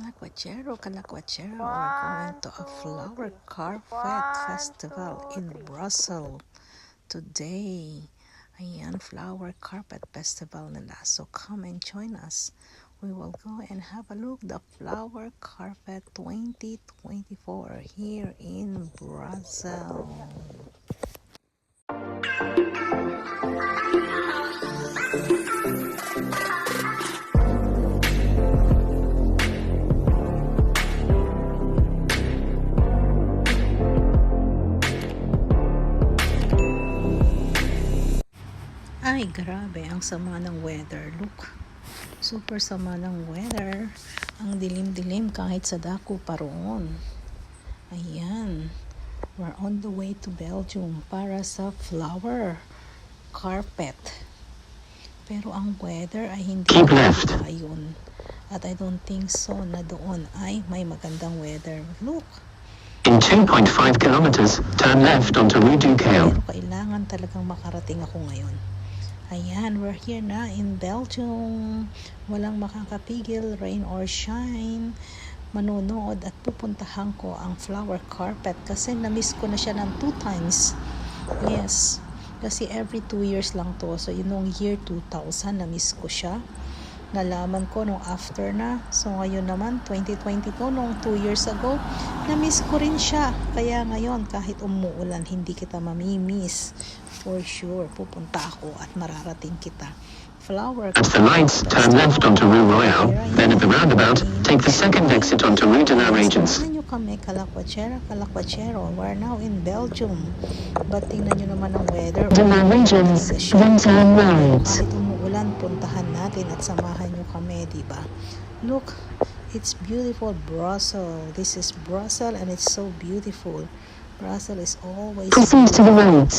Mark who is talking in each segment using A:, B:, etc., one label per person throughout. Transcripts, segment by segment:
A: We're going to a flower carpet festival in Brussels today. Ayan, flower carpet festival nila. So come and join us. We will go and have a look the flower carpet 2024 here in Brussels. Ay, grabe. Ang sama ng weather. Look. Super sama ng weather. Ang dilim-dilim kahit sa dako pa roon. Ayan. We're on the way to Belgium para sa flower carpet. Pero ang weather ay hindi ayun. At I don't think so na doon ay may magandang weather. Look.
B: In 2.5 kilometers, turn left onto Rue du Kale.
A: Pero kailangan talagang makarating ako ngayon. Ayan, we're here na in Belgium. Walang makakapigil, rain or shine. Manonood at pupuntahan ko ang flower carpet kasi na-miss ko na siya ng two times. Yes. Kasi every two years lang to. So, yun year 2000, na-miss ko siya. Nalaman ko nung after na. So, ngayon naman, 2022, nung two years ago, na-miss ko rin siya. Kaya ngayon, kahit umuulan, hindi kita mamimiss. For sure, pupunta ako at mararating kita. Flower
B: the lights, turn left onto Rue Royale. Then at the roundabout, take the second exit onto Rue de la Regence.
A: Samahan nyo kami, Calaquachera, Calaquachero. We're now in Belgium. But tingnan nyo naman ang weather.
C: De la Regence, then turn right.
A: Kahit umuulan, puntahan natin at samahan kami, di ba? Look, it's beautiful Brussels. This is Brussels and it's so beautiful. Brussels is always
C: Proceed to the right.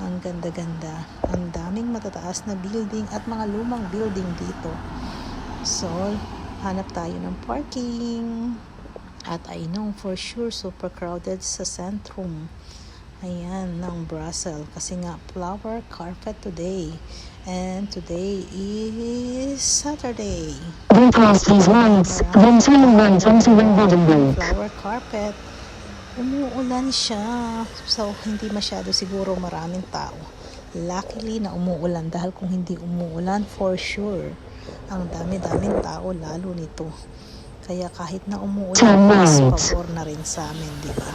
A: ang ganda-ganda. Ang daming matataas na building at mga lumang building dito. So, hanap tayo ng parking. At I know for sure super crowded sa centrum. Ayan, ng Brussels. Kasi nga, flower carpet today. And today is Saturday.
C: Past these lights, then turn right onto Wimbledon
A: Flower carpet. Umuulan siya. So, hindi masyado siguro maraming tao. Luckily na umuulan dahil kung hindi umuulan, for sure, ang dami-daming tao lalo nito. Kaya kahit na umuulan, mas pabor na rin sa amin, di ba?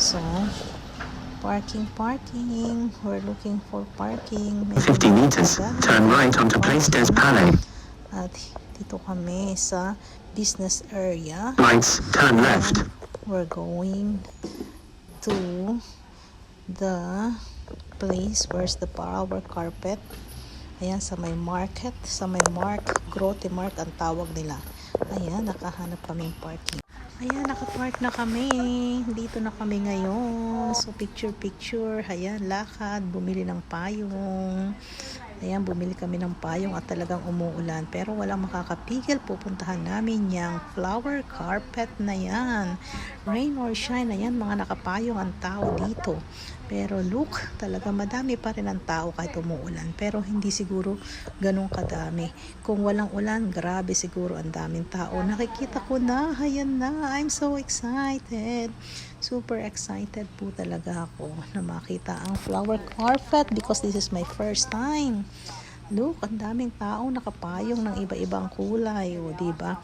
A: So, parking, parking. We're looking for parking. Medyo
B: 50 meters, turn right onto Place des Palais.
A: At dito kami sa business area.
B: Lights, turn left.
A: we're going to the place where's the flower carpet ayan sa may market sa may mark grote mark ang tawag nila ayan nakahanap kaming parking ayan nakapark na kami. Dito na kami ngayon. So picture picture. Ayan lakad. Bumili ng payong Ayan, bumili kami ng payong at talagang umuulan. Pero walang makakapigil. Pupuntahan namin yung flower carpet na yan. Rain or shine, ayan, mga nakapayong ang tao dito. Pero look, talaga madami pa rin ang tao kahit umuulan. Pero hindi siguro ganun kadami. Kung walang ulan, grabe siguro ang daming tao. Nakikita ko na, ayan na. I'm so excited. Super excited po talaga ako na makita ang flower carpet because this is my first time. Look, ang daming tao nakapayong ng iba-ibang kulay. O, di ba?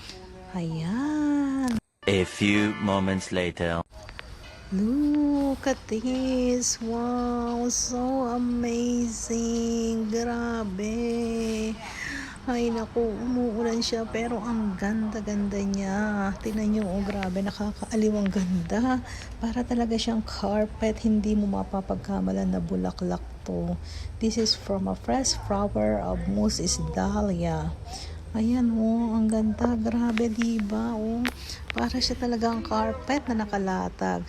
A: Ayan.
D: A few moments later.
A: Look at this. Wow, so amazing. Grabe. Ay naku, umuulan siya pero ang ganda-ganda niya. Tingnan niyo, oh grabe, nakakaaliw ang ganda. Para talaga siyang carpet, hindi mo mapapagkamalan na bulaklak to. This is from a fresh flower of Moses Dahlia. Ayan oh, ang ganda. Grabe, diba? Oh, para siya talagang carpet na nakalatag.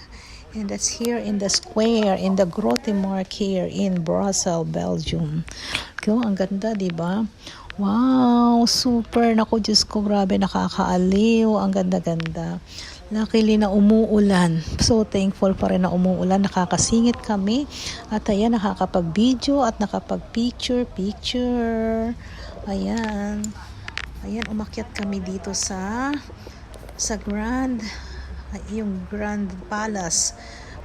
A: And that's here in the square, in the Grote Mark here in Brussels, Belgium. Ko, ang ganda, diba? Wow, super. Naku, Diyos ko, grabe, nakakaaliw. Ang ganda-ganda. Luckily na umuulan. So thankful pa rin na umuulan. Nakakasingit kami. At ayan, nakakapag-video at nakapag-picture-picture. Ayan. Ayan, umakyat kami dito sa sa Grand, yung Grand Palace.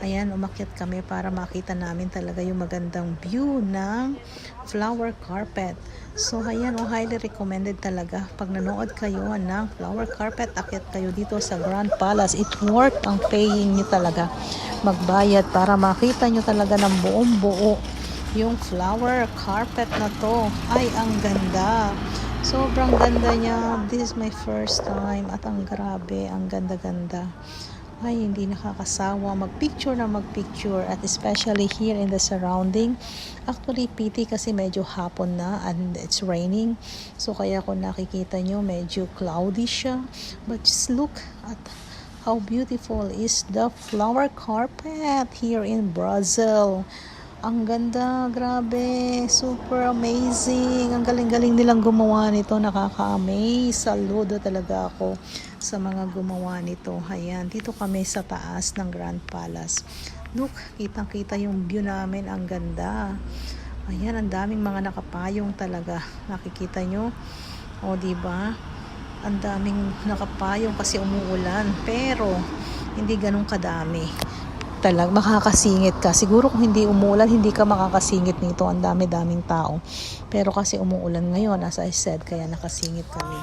A: Ayan, umakyat kami para makita namin talaga yung magandang view ng flower carpet. So, ayan, oh, highly recommended talaga. Pag nanood kayo ng flower carpet, akyat kayo dito sa Grand Palace. It worth ang paying nyo talaga. Magbayad para makita nyo talaga ng buong buo yung flower carpet na to. Ay, ang ganda. Sobrang ganda niya. This is my first time at ang grabe, ang ganda-ganda. Ay, hindi nakakasawa magpicture na magpicture at especially here in the surrounding. Actually, pity kasi medyo hapon na and it's raining. So, kaya kung nakikita nyo, medyo cloudy siya. But just look at how beautiful is the flower carpet here in Brazil. Ang ganda, grabe, super amazing. Ang galing-galing nilang gumawa nito, nakaka-amaze. Saludo talaga ako sa mga gumawa nito. Ayan, dito kami sa taas ng Grand Palace. Look, kitang-kita yung view namin, ang ganda. Ayan, ang daming mga nakapayong talaga. Nakikita nyo? O, ba? Ang daming nakapayong kasi umuulan. Pero, hindi ganun kadami talag makakasingit ka. Siguro kung hindi umuulan, hindi ka makakasingit nito. Ang dami-daming tao. Pero kasi umuulan ngayon, as I said, kaya nakasingit kami.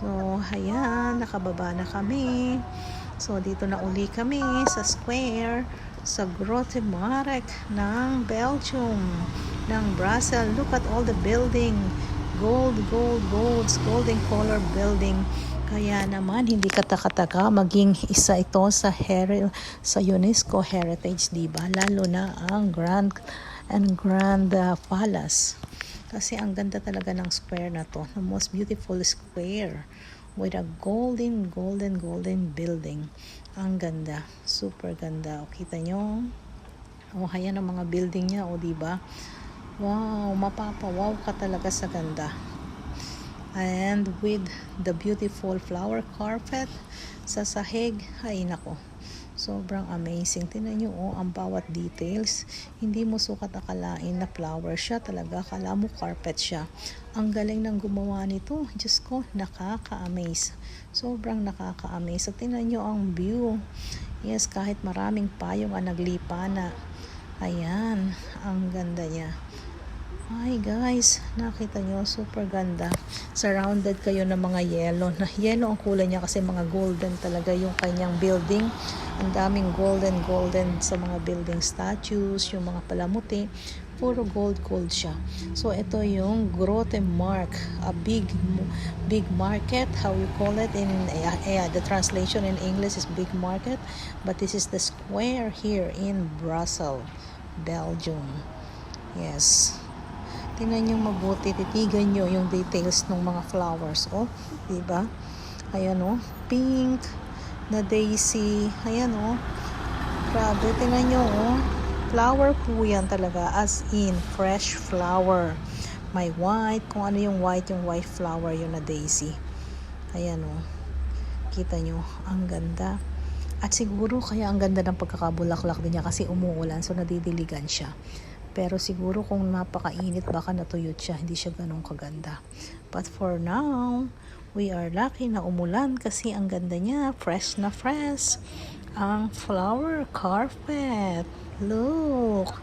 A: So, ayan, nakababa na kami. So, dito na uli kami sa square sa Grote Marek ng Belgium, ng Brussels. Look at all the building. Gold, gold, golds, golden color building. Kaya naman hindi katakataka maging isa ito sa heri- sa UNESCO Heritage, 'di ba? Lalo na ang Grand and Grand uh, Palace. Kasi ang ganda talaga ng square na to. The most beautiful square with a golden, golden, golden building. Ang ganda. Super ganda. O, kita nyo? O, ayan ang mga building niya. O, di ba? Wow, mapapawaw ka talaga sa ganda and with the beautiful flower carpet sa sahig ay nako sobrang amazing. Tinan nyo oh, ang bawat details. Hindi mo sukat akalain na flower siya talaga. Kala mo carpet siya. Ang galing ng gumawa nito. Diyos ko nakaka-amaze. Sobrang nakaka-amaze. At tinan nyo ang view. Yes kahit maraming payong ang naglipa na. Ayan ang ganda niya Hi guys, nakita nyo, super ganda. Surrounded kayo ng mga yellow. Na yellow ang kulay niya kasi mga golden talaga yung kanyang building. Ang daming golden golden sa mga building statues, yung mga palamuti. Puro gold gold siya. So ito yung Grote Mark, a big big market, how you call it in uh, uh, the translation in English is big market, but this is the square here in Brussels, Belgium. Yes. Tingnan nyo mabuti, titigan nyo yung details ng mga flowers. Oh, di ba? Ayan oh, pink na daisy. Ayan oh. Grabe, tingnan nyo oh. Flower po yan talaga, as in fresh flower. May white, kung ano yung white, yung white flower yun na daisy. Ayan oh. Kita nyo, ang ganda. At siguro kaya ang ganda ng pagkakabulaklak din niya kasi umuulan so nadidiligan siya. Pero siguro kung napakainit baka natuyot siya, hindi siya ganun kaganda. But for now, we are lucky na umulan kasi ang ganda niya, fresh na fresh. Ang flower carpet. Look!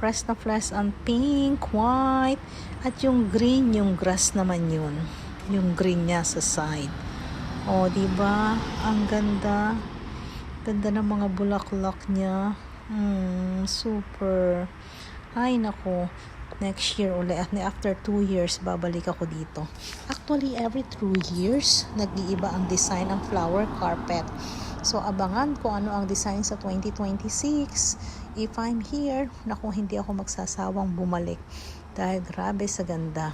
A: Fresh na fresh ang pink, white, at yung green, yung grass naman yun. Yung green niya sa side. O, di ba? Ang ganda. Ganda ng mga bulaklak niya. Hmm, super. Ay, nako. Next year ulit. After two years, babalik ako dito. Actually, every two years, nag-iiba ang design ng flower carpet. So, abangan ko ano ang design sa 2026. If I'm here, naku, hindi ako magsasawang bumalik. Dahil grabe sa ganda.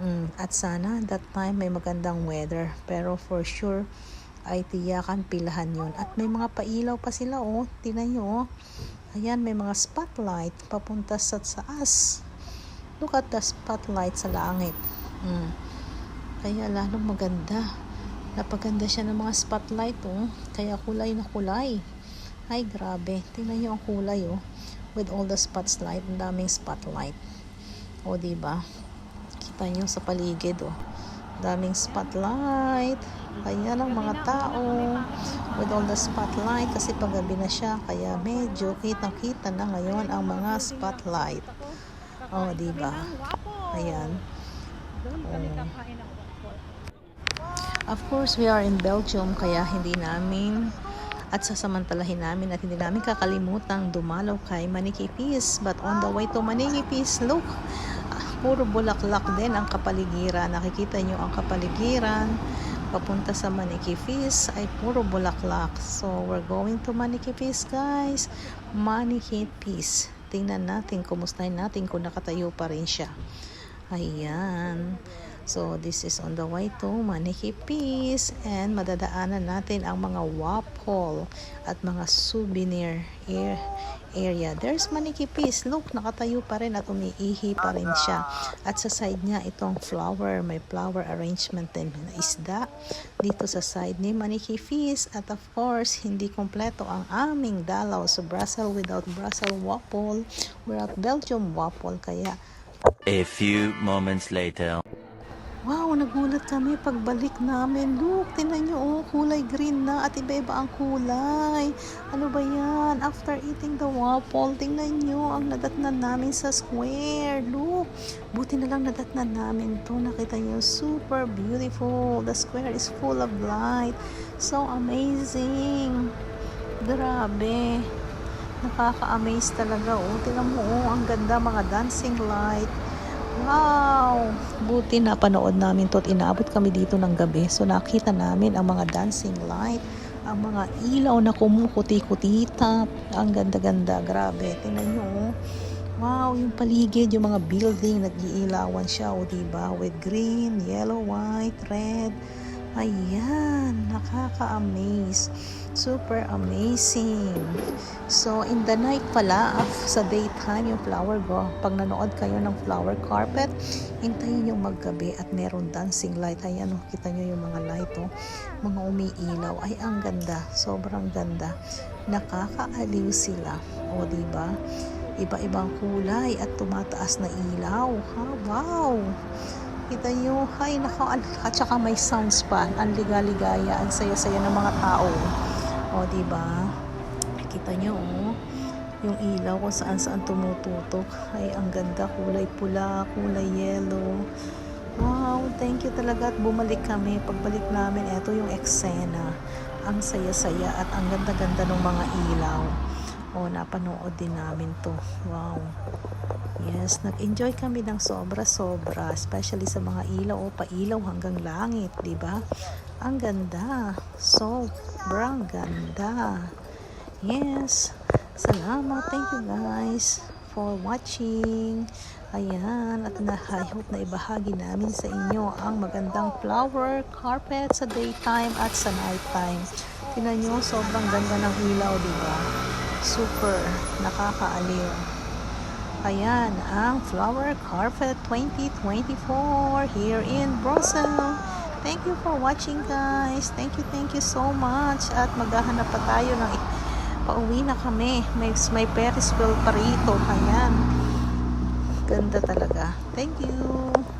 A: Mm, at sana, that time may magandang weather. Pero for sure, ay tiyakan pilahan yun. At may mga pailaw pa sila, oh. Tinan nyo, oh. Ayan, may mga spotlight papunta sa taas. Look at the spotlight sa langit. Mm. Kaya lalong maganda. Napaganda siya ng mga spotlight, oh. Kaya kulay na kulay. Ay, grabe. Tingnan nyo ang kulay, oh. With all the spotlight, ang daming spotlight. O, oh, diba? Kita nyo sa paligid, oh. Daming spotlight. Ayan ang mga tao with all the spotlight kasi paggabi na siya kaya medyo kitang-kita na ngayon ang mga spotlight. Oh, di ba? Ayan. Oh. Of course, we are in Belgium kaya hindi namin at sasamantalahin namin at hindi namin kakalimutang dumalaw kay Manikipis. But on the way to Manikipis, look, ah, puro bulaklak din ang kapaligiran. Nakikita nyo ang kapaligiran papunta sa Manikipis ay puro bulaklak. So, we're going to Manikipis, guys. Manikipis. Tingnan natin, kumustahin natin kung nakatayo pa rin siya. Ayan. So, this is on the way to Manikipis and madadaanan natin ang mga waffle at mga souvenir area. There's Manikipis. Look, nakatayo pa rin at umiihi pa rin siya. At sa side niya, itong flower. May flower arrangement din na isda dito sa side ni Manikipis. At of course, hindi kompleto ang aming dalaw sa Brussels without Brussels waffle. At Belgium waffle. Kaya
D: A few moments later.
A: Wow, nagulat kami pagbalik namin. Look, tinan nyo, oh, kulay green na at iba-iba ang kulay. Ano ba yan? After eating the waffle, tingnan nyo ang nadatnan namin sa square. Look, buti na lang nadatnan namin to. Nakita nyo, super beautiful. The square is full of light. So amazing. Grabe. Nakaka-amaze talaga, oh. Tingnan mo, oh, ang ganda mga dancing light. Wow! Buti na panood namin to at inaabot kami dito ng gabi. So nakita namin ang mga dancing light, ang mga ilaw na kumukuti-kutita. Ang ganda-ganda. Grabe. Tingnan nyo. oh. Wow, yung paligid, yung mga building, nag-iilawan siya, o diba? With green, yellow, white, red. Ayan, nakaka-amaze. Super amazing. So, in the night pala, af- sa daytime, yung flower go, pag nanood kayo ng flower carpet, hintayin yung maggabi at meron dancing light. Ayan, oh, kita nyo yung mga light, oh, mga umiilaw. Ay, ang ganda. Sobrang ganda. Nakakaaliw sila. O, di ba? Iba-ibang kulay at tumataas na ilaw. Ha? Wow! Kita nyo, ay nako, an- at saka may sounds pa. Ang liga-ligaya, ang saya-saya ng mga tao. O, ba? Kita nyo, oh. Yung ilaw kung saan saan tumututok. Ay, ang ganda. Kulay pula, kulay yellow. Wow, thank you talaga at bumalik kami. Pagbalik namin, eto yung eksena. Ang saya-saya at ang ganda-ganda ng mga ilaw. O, napanood din namin to. Wow. Yes, nag-enjoy kami ng sobra-sobra, especially sa mga ilaw o pailaw hanggang langit, di ba? Ang ganda. Sobrang ganda. Yes. Salamat. Thank you guys for watching. Ayan. At na, I hope na ibahagi namin sa inyo ang magandang flower carpet sa daytime at sa nighttime. Tingnan nyo, sobrang ganda ng ilaw, di ba? Super. Nakakaaliw. Ayan, ang Flower Carpet 2024 here in Brussels. Thank you for watching guys. Thank you, thank you so much. At maghahanap pa tayo ng pauwi na kami. May, may Ferris wheel pa rito. Ayan. Ganda talaga. Thank you.